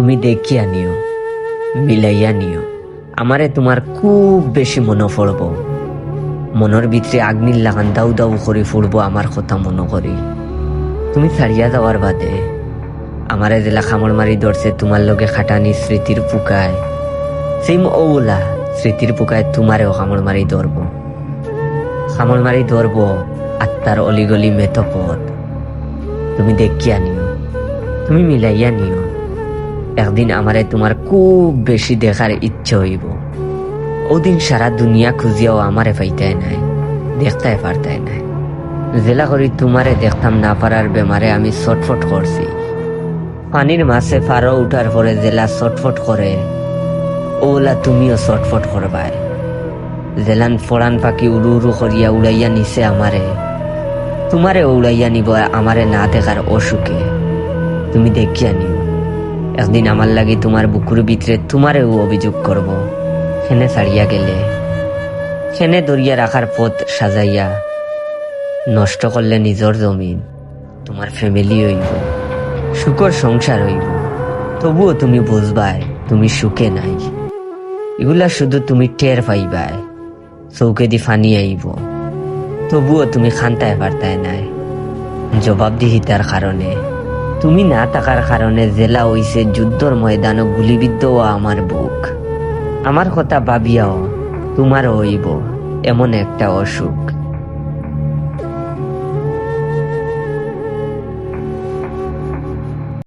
তুমি দেখিয়া নিও, মিলাইয়া নিও। আমারে তোমার খুব বেশি মনে পড়ব মনের ভিতরে আগ্নির লাগান দাউ দাউ করে ফুড়বো আমার কথা মনে করি তুমি ছাড়িয়া যাওয়ার বাদে আমারে জেলা খামড় মারি ধরছে তোমার লগে খাটানি স্মৃতির পুকায় সেম ওলা স্মৃতির পুকায় তোমারেও খামড় মারি ধরব খামড় মারি ধরব আত্মার অলিগলি মেতো পথ তুমি দেখিয়া নিও, তুমি মিলাইয়া নিও। একদিন আমারে তোমার খুব বেশি দেখার ইচ্ছে হইব। ওদিন সারা দুনিয়া খুঁজিয়াও আমারে পাইতাই নাই, দেখতাই পারতাই নাই। জেলা করি তোমারে দেখতাম না পারার বেমারে আমি ছটফট করছি। পানির মাছে ফারো উঠার পরে জেলা ছটফট করে, ওলা তুমিও ছটফট করবাই। জেলান ফড়ান পাখি উড়ু উড়ু করিয়া উড়াইয়া নিছে আমারে। তোমারে উড়াইয়া নিব আমারে না দেখার অসুখে। তুমি দেখিয়া নিও। একদিন আমার লাগি তোমার বুকুর ভিতরে তোমারেও অভিযোগ করব। সেনে ছাড়িয়া গেলে। সেনে দরিয়া রাখার পথ সাজাইয়া নষ্ট করলে নিজর জমিন, তোমার ফ্যামিলি হইব, সুখর সংসার হইব। তবুও তুমি বুঝবাই, তুমি সুখে নাই। এগুলা শুধু তুমি টের পাইবাই চৌকে দি ফানি আইব। তবুও তুমি খান্তায় পারতায় নাই। জবাবদিহিতার কারণে তুমি না থাকার কারণে জেলা হইছে যুদ্ধর ময়দানও গুলিবিদ্ধ আমার বুক। আমার কথা ভাবিয়াও তোমার হইব, এমন একটা অসুখ।